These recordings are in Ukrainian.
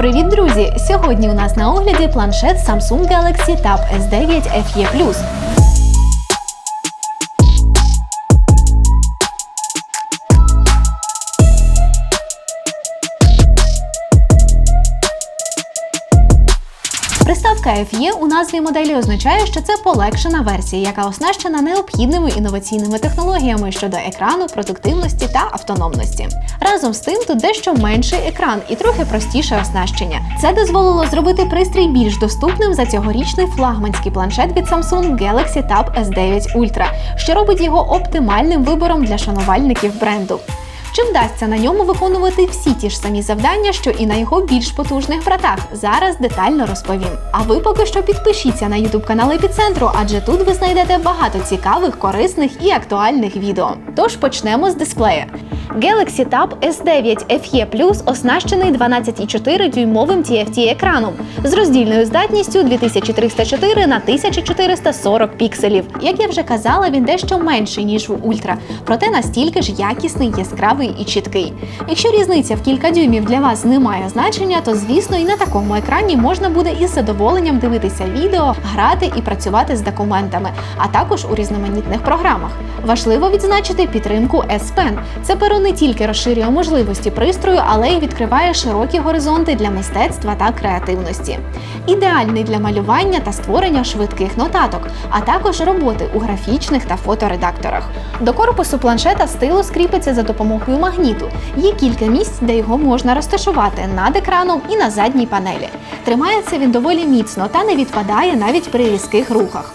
Привіт, друзі! Сьогодні у нас на огляді планшет Samsung Galaxy Tab S9 FE+. Приставка FE у назві моделі означає, що це полегшена версія, яка оснащена необхідними інноваційними технологіями щодо екрану, продуктивності та автономності. Разом з тим, тут дещо менший екран і трохи простіше оснащення. Це дозволило зробити пристрій більш доступним за цьогорічний флагманський планшет від Samsung Galaxy Tab S9 Ultra, що робить його оптимальним вибором для шанувальників бренду. Чи вдасться на ньому виконувати всі ті ж самі завдання, що і на його більш потужних братах? Зараз детально розповім. А ви поки що підпишіться на YouTube канал Епіцентру, адже тут ви знайдете багато цікавих, корисних і актуальних відео. Тож почнемо з дисплея. Galaxy Tab S9 FE Plus оснащений 12,4 дюймовим TFT екраном з роздільною здатністю 2304 на 1440 пікселів. Як я вже казала, він дещо менший ніж у Ultra, проте настільки ж якісний, яскравий і чіткий. Якщо різниця в кілька дюймів для вас не має значення, то звісно і на такому екрані можна буде із задоволенням дивитися відео, грати і працювати з документами, а також у різноманітних програмах. Важливо відзначити підтримку S Pen. Це перо не тільки розширює можливості пристрою, але й відкриває широкі горизонти для мистецтва та креативності. Ідеальний для малювання та створення швидких нотаток, а також роботи у графічних та фоторедакторах. До корпусу планшета стилус кріпиться за допомогою магніту. Є кілька місць, де його можна розташувати над екраном і на задній панелі. Тримається він доволі міцно та не відпадає навіть при різких рухах.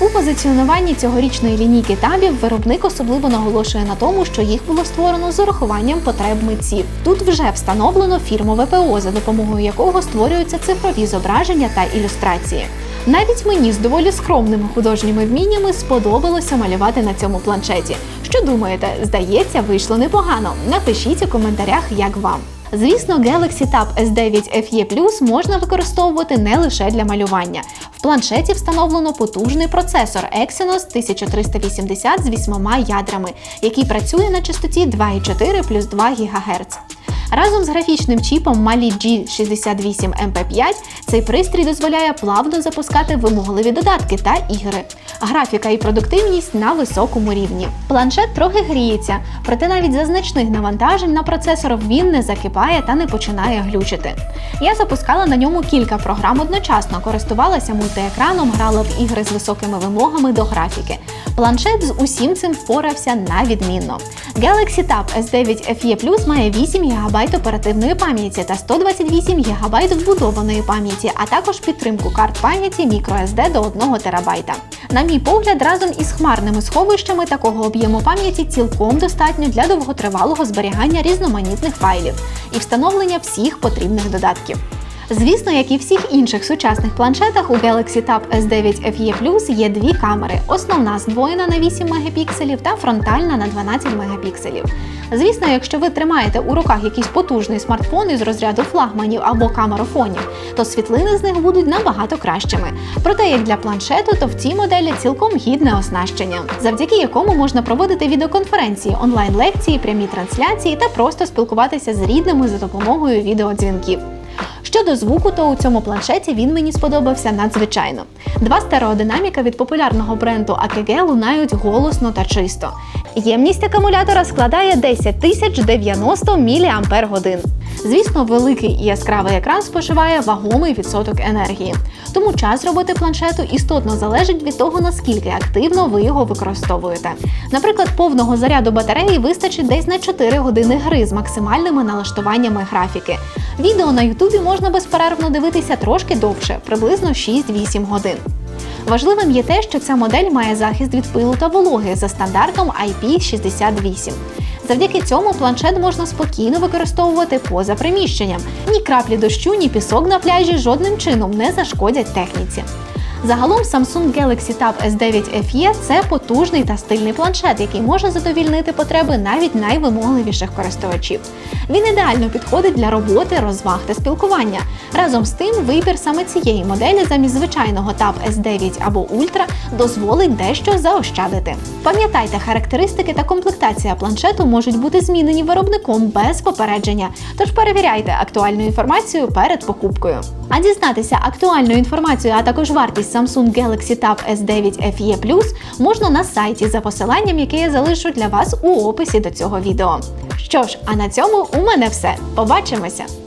У позиціонуванні цьогорічної лінійки табів виробник особливо наголошує на тому, що їх було створено з урахуванням потреб митців. Тут вже встановлено фірмове ПО, за допомогою якого створюються цифрові зображення та ілюстрації. Навіть мені з доволі скромними художніми вміннями сподобалося малювати на цьому планшеті. Що думаєте, здається, вийшло непогано. Напишіть у коментарях, як вам. Звісно, Galaxy Tab S9 FE Plus можна використовувати не лише для малювання. В планшеті встановлено потужний процесор Exynos 1380 з 8 ядрами, який працює на частоті 2,4 плюс 2 ГГц. Разом з графічним чіпом Mali G68 MP5 цей пристрій дозволяє плавно запускати вимогливі додатки та ігри. Графіка і продуктивність на високому рівні. Планшет трохи гріється, проте навіть за значних навантажень на процесор він не закипає та не починає глючити. Я запускала на ньому кілька програм одночасно, користувалася мультиекраном, грала в ігри з високими вимогами до графіки. Планшет з усім цим впорався на відмінно. Galaxy Tab S9 FE Plus має 8 ГБ оперативної пам'яті та 128 ГБ вбудованої пам'яті, а також підтримку карт пам'яті microSD до 1 ТБ. На мій погляд, разом із хмарними сховищами такого об'єму пам'яті цілком достатньо для довготривалого зберігання різноманітних файлів і встановлення всіх потрібних додатків. Звісно, як і всіх інших сучасних планшетах, у Galaxy Tab S9 FE Plus є дві камери: основна здвоєна на 8 мегапікселів та фронтальна на 12 мегапікселів. Звісно, якщо ви тримаєте у руках якийсь потужний смартфон із розряду флагманів або камерофонів, то світлини з них будуть набагато кращими. Проте, як для планшету, то в цій моделі цілком гідне оснащення, завдяки якому можна проводити відеоконференції, онлайн-лекції, прямі трансляції та просто спілкуватися з рідними за допомогою відеодзвінків. Щодо звуку, то у цьому планшеті він мені сподобався надзвичайно. Два стереодинаміка від популярного бренду AKG лунають голосно та чисто. Ємність акумулятора складає 10 тисяч 90 мАч. Звісно, великий і яскравий екран споживає вагомий відсоток енергії. Тому час роботи планшету істотно залежить від того, наскільки активно ви його використовуєте. Наприклад, повного заряду батареї вистачить десь на 4 години гри з максимальними налаштуваннями графіки. Відео на Ютубі можна безперервно дивитися трошки довше, приблизно 6-8 годин. Важливим є те, що ця модель має захист від пилу та вологи за стандартом IP68. Завдяки цьому планшет можна спокійно використовувати поза приміщенням. Ні краплі дощу, ні пісок на пляжі жодним чином не зашкодять техніці. Загалом Samsung Galaxy Tab S9 FE – це потужний та стильний планшет, який може задовільнити потреби навіть найвимогливіших користувачів. Він ідеально підходить для роботи, розваг та спілкування. Разом з тим, вибір саме цієї моделі замість звичайного Tab S9 або Ultra дозволить дещо заощадити. Пам'ятайте, характеристики та комплектація планшету можуть бути змінені виробником без попередження, тож перевіряйте актуальну інформацію перед покупкою. А дізнатися актуальну інформацію, а також вартість Samsung Galaxy Tab S9 FE можна на сайті за посиланням, яке я залишу для вас у описі до цього відео. Що ж, а на цьому у мене все. Побачимося!